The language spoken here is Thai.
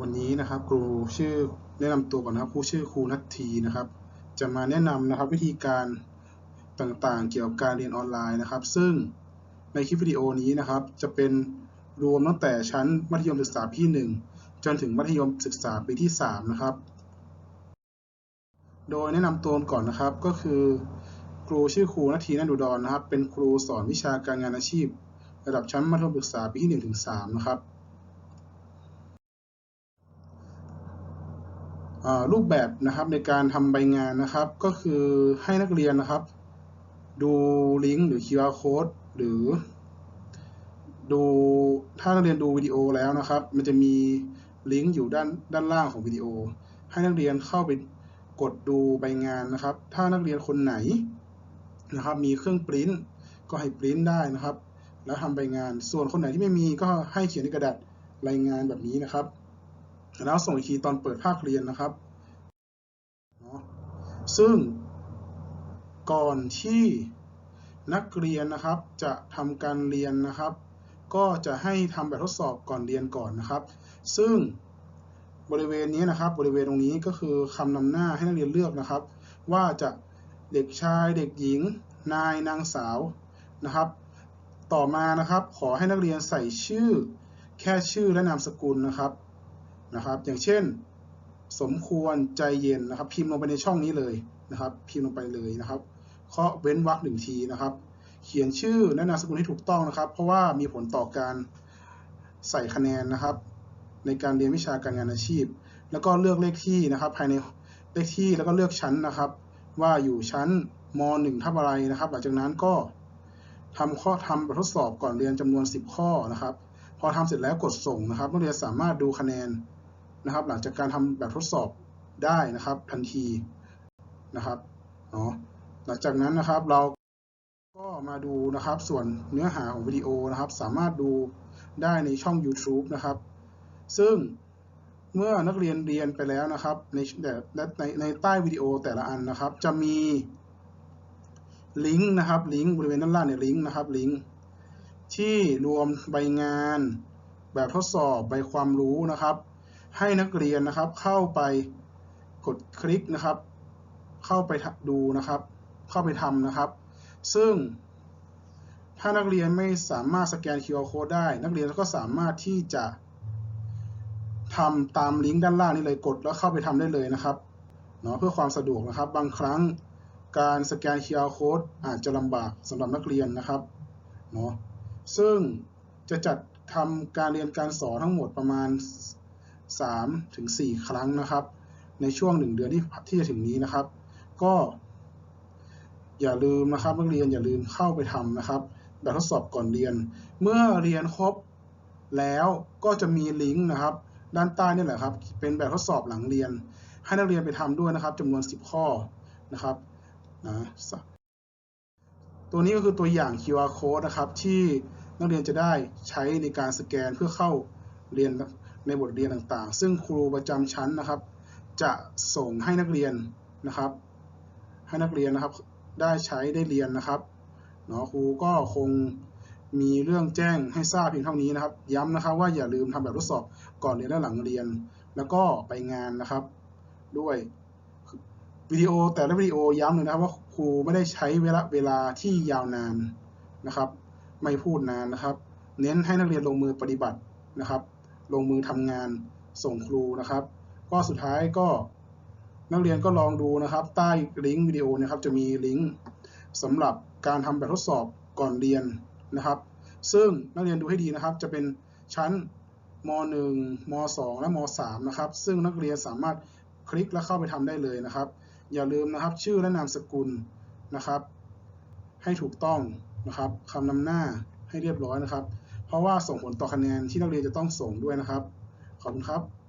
วันนี้นะครับครูชื่อแนะนำตัวก่อนนะครับครูชื่อครูนัททีนะครับ จะมาแนะนำนะครับวิธีการต่างๆ เกี่ยวกับการเรียนออนไลน์นะครับ ซึ่งในคลิปวิดีโอนี้นะครับ จะเป็นรวมตั้งแต่ชั้นมัธยมศึกษาปีที่หนึ่งจนถึงมัธยมศึกษาปีที่สามนะครับ โดยแนะนำตัวก่อนนะครับก็คือครูชื่อครูนัททีนันดุดรนะครับ เป็นครูสอนวิชาการงานอาชีพ ระดับชั้นมัธยมศึกษาปีที่หนึ่งถึงสามนะครับ อ่า รูปแบบนะครับในการทำใบงานนะครับ ก็คือให้นักเรียนนะครับ ดูลิงก์หรือ QR code หรือ ดูถ้านักเรียนดูวิดีโอแล้วนะครับ มันจะมีลิงก์อยู่ด้านด้านล่างของวิดีโอ ให้นักเรียนเข้าไปกดดูใบงานนะครับ ถ้านักเรียนคนไหนนะครับ มีเครื่องปริ้นก็ให้ปริ้นได้นะครับ แล้วทำใบงานส่วนคนไหนที่ไม่มีก็ให้เขียนในกระดาษรายงานแบบนี้นะครับ แล้วส่งอีกทีตอนเปิดภาคเรียนนะครับซึ่งก่อนที่นักเรียนนะครับจะทำการเรียนนะครับ ก็จะให้ทำแบบทดสอบก่อนเรียนก่อนนะครับ ซึ่งบริเวณนี้นะครับ บริเวณตรงนี้ก็คือคำนำหน้าให้นักเรียนเลือกนะครับ ว่าจะเด็กชายเด็กหญิง นายนางสาวนะครับ ต่อมานะครับ ขอให้นักเรียนใส่ชื่อ แค่ชื่อและนามสกุลนะครับ นะครับ อย่างเช่น สมควรใจเย็นนะครับ พิมพ์ลงไปในช่องนี้เลยนะครับ พิมพ์ลงไปเลยนะครับเคาะเว้นวรรคหนึ่งทีนะครับ เขียนชื่อและนามสกุลให้ถูกต้องนะครับ เพราะว่ามีผลต่อการใส่คะแนนนะครับ ในการเรียนวิชาการงานอาชีพ แล้วก็เลือกเลขที่นะครับ ภายในเลขที่แล้วก็เลือกชั้นนะครับ ว่าอยู่ชั้นม .1 ทับอะไรนะครับ หลังจากนั้นก็ทำข้อทำแบบทดสอบก่อนเรียนจำนวน 10 ข้อนะครับ พอทำเสร็จแล้วกดส่งนะครับนักเรียนสามารถดูคะแนน นะครับ หลังจากการทำแบบทดสอบได้นะครับ ทันทีนะครับเนาะหลังจากนั้นนะครับเราก็มาดูนะครับ ส่วนเนื้อหาของวิดีโอนะครับ สามารถดูได้ในช่อง YouTube นะครับ ซึ่งเมื่อนักเรียนเรียนไปแล้วนะครับ ในในในใต้วิดีโอแต่ละอันนะครับ จะมีลิงก์นะครับลิงก์บริเวณด้านล่างเนี่ยลิงก์นะครับลิงก์ที่รวมใบงาน แบบทดสอบใบความรู้นะครับ ให้นักเรียนนะครับเข้าไปกดคลิกนะครับ เข้าไปดูนะครับ เข้าไปทำนะครับ ซึ่งถ้านักเรียนไม่สามารถสแกน QR code ได้ นักเรียนก็สามารถที่จะทำตามลิงก์ด้านล่างนี้เลยกดแล้วเข้าไปทำได้เลยนะครับเนาะเพื่อความสะดวกนะครับ บางครั้งการสแกน QR code อาจจะลำบากสำหรับนักเรียนนะครับเนาะซึ่งจะจัดทำการเรียนการสอนทั้งหมดประมาณ 3ถึง4ครั้งนะครับ ในช่วง 1 เดือนที่ที่จะถึงนี้นะครับ ก็ อย่าลืมนะครับนักเรียนอย่าลืมเข้าไปทำนะครับแบบทดสอบก่อนเรียน เมื่อเรียนครบแล้วก็จะมีลิงก์นะครับ ด้านใต้นี่แหละครับ เป็นแบบทดสอบหลังเรียน ให้นักเรียนไปทำด้วยนะครับจำนวน 10 ข้อนะครับนะตัวนี้ก็คือตัวอย่าง QR code นะครับ ที่นักเรียนจะได้ใช้ในการสแกนเพื่อเข้าเรียน ในบทเรียนต่างๆ ซึ่งครูประจำชั้นนะครับ จะส่งให้นักเรียนนะครับ ให้นักเรียนนะครับได้ใช้ได้เรียนนะครับเนาะครูก็คงมีเรื่องแจ้งให้ทราบเพียงเท่านี้นะครับ ย้ำนะครับว่าอย่าลืมทำแบบทดสอบก่อนเรียนและหลังเรียน แล้วก็ไปงานนะครับ ด้วยวิดีโอแต่ละวิดีโอย้ำเลยนะครับว่าครูไม่ได้ใช้เวลาเวลาที่ยาวนานนะครับ ไม่พูดนานนะครับ เน้นให้นักเรียนลงมือปฏิบัตินะครับ ลงมือทำงานส่งครูนะครับ ก็สุดท้ายก็นักเรียนก็ลองดูนะครับ ใต้ลิงก์วิดีโอนะครับจะมีลิงก์สำหรับการทำแบบทดสอบก่อนเรียนนะครับ ซึ่งนักเรียนดูให้ดีนะครับ จะเป็นชั้นม .1 ม .2 และม .3 นะครับ ซึ่งนักเรียนสามารถคลิกและเข้าไปทำได้เลยนะครับ อย่าลืมนะครับชื่อและนามสกุลนะครับ ให้ถูกต้องนะครับคำนำหน้าให้เรียบร้อยนะครับ เพราะว่าส่งผลต่อคะแนนที่นักเรียนจะต้องส่งด้วยนะครับ ขอบคุณครับ